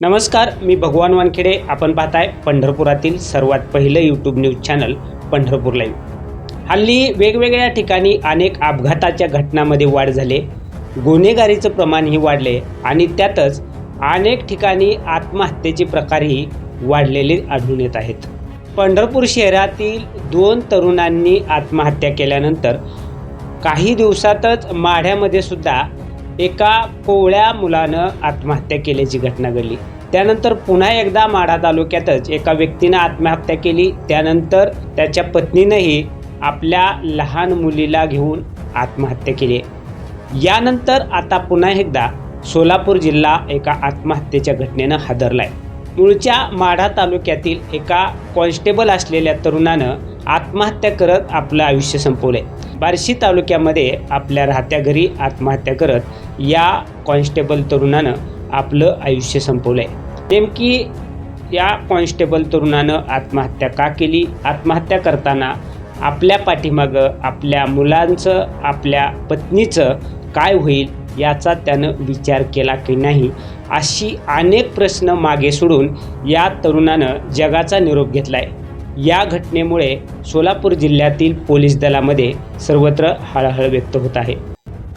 नमस्कार मी भगवान वानखेडे. आपण पाहताय पंढरपुरातील सर्वात पहिलं YouTube news channel Pandharpur live हल्ली वेगवेगळ्या ठिकाणी अनेक अपघाताच्या घटनांमध्ये वाढ झाले. गुन्हेगारीचं प्रमाणही वाढले आणि त्यातच अनेक ठिकाणी आत्महत्येचे प्रकारही वाढलेले आढळून येत आहेत. पंढरपूर शहरातील दोन तरुणांनी आत्महत्या केल्यानंतर काही दिवसातच माढ्यामध्ये सुद्धा एका कोवळ्या मुलानं आत्महत्या केल्याची घटना घडली. त्यानंतर पुन्हा एकदा माढा तालुक्यातच एका व्यक्तीनं आत्महत्या केली. त्यानंतर त्याच्या पत्नीनंही आपल्या लहान मुलीला घेऊन आत्महत्या केली. यानंतर आता पुन्हा एकदा सोलापूर जिल्हा एका आत्महत्येच्या घटनेनं हादरलाय. मूळच्या माढा तालुक्यातील एका कॉन्स्टेबल असलेल्या तरुणानं आत्महत्या करत आपलं आयुष्य संपवलंय. बार्शी तालुक्यामध्ये आपल्या राहत्या घरी आत्महत्या करत या कॉन्स्टेबल तरुणानं आपलं आयुष्य संपवलंय. नेमकी या कॉन्स्टेबल तरुणानं आत्महत्या का केली? आत्महत्या करताना आपल्या पाठीमागं आपल्या मुलांचं आपल्या पत्नीचं काय होईल याचा त्यानं विचार केला की नाही अशी अनेक प्रश्न मागे सोडून या तरुणानं जगाचा निरोप घेतला आहे या घटनेमुळे सोलापूर जिल्ह्यातील पोलीस दलामध्ये सर्वत्र हळहळ व्यक्त होत आहे.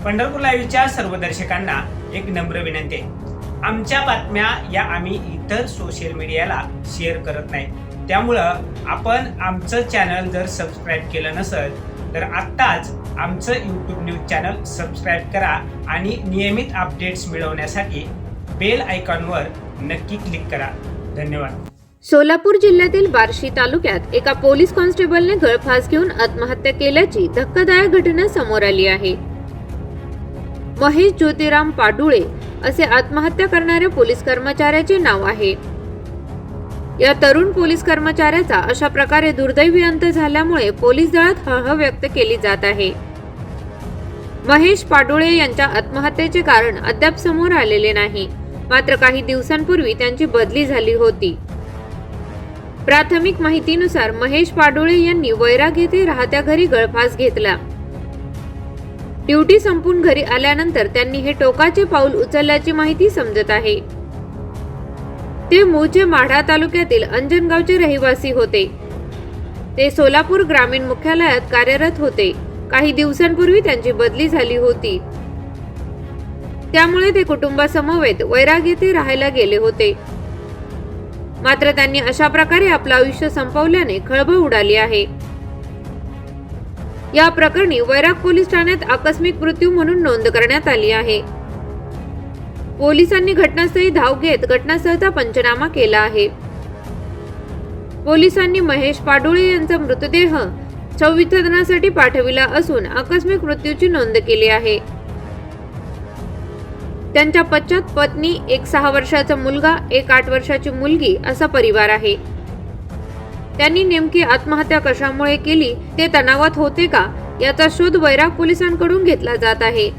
पंढरपूर लाईव्हच्या सर्व दर्शकांना एक नम्र विनंती आहे. आमच्या बातम्या या आम्ही इतर सोशल मीडियाला शेअर करत नाही. त्यामुळं आपण आमचं चॅनल जर सबस्क्राईब केलं नसेल तर आत्ताच आमचं यूट्यूब न्यूज चॅनल सबस्क्राईब करा आणि नियमित अपडेट्स मिळवण्यासाठी बेल आयकॉनवर नक्की क्लिक करा. धन्यवाद. सोलापूर जिल्ह्यातील बार्शी तालुक्यात एका पोलीस कॉन्स्टेबलने गळफास घेऊन आत्महत्या केल्याची धक्कादायक घटना समोर आली आहे. महेश ज्योतिराम पाडुळे असे आत्महत्या करणाऱ्या पोलीस कर्मचाऱ्याचे नाव आहे. या तरुण पोलीस कर्मचाऱ्याचा अशा प्रकारे दुर्दैवी अंत झाल्यामुळे पोलीस दळात हळहळ व्यक्त केली जात आहे. महेश पाडुळे यांच्या आत्महत्येचे कारण अद्याप समोर आलेले नाही. मात्र काही दिवसांपूर्वी त्यांची बदली झाली होती. प्राथमिक माहितीनुसार महेश पाडोळे यांनी वैराग येथे राहत्या घरी गळफास घेतला. ड्युटी संपून घरी आल्यानंतर त्यांनी हे टोकाचे पाऊल उचलल्याची माहिती समजत आहे. ते मूळचे माढा तालुक्यातील अंजनगावचे रहिवासी होते. ते सोलापूर ग्रामीण मुख्यालयात कार्यरत होते. काही दिवसांपूर्वी त्यांची बदली झाली होती. त्यामुळे ते कुटुंबासमवेत वैराग येथे राहायला गेले होते. मात्र त्यांनी अशा प्रकारे आपलं आयुष्य संपवल्याने खळबळ उडाली आहे. या प्रकरणी वैराग पोलीस ठाण्यात आकस्मिक मृत्यू म्हणून नोंद करण्यात आली आहे. पोलिसांनी घटनास्थळी धाव घेत घटनास्थळचा पंचनामा केला आहे. पोलिसांनी महेश पाडोळे यांचा मृतदेह संविधानासाठी पाठविला असून आकस्मिक मृत्यूची नोंद केली आहे. त्यांच्या पश्चात पत्नी एक सहा वर्षाचा मुलगा एक आठ वर्षाची मुलगी असा परिवार आहे. त्यांनी नेमकी आत्महत्या कशामुळे केली ते तणावात होते का याचा शोध वैराग पोलिसांकडून घेतला जात आहे.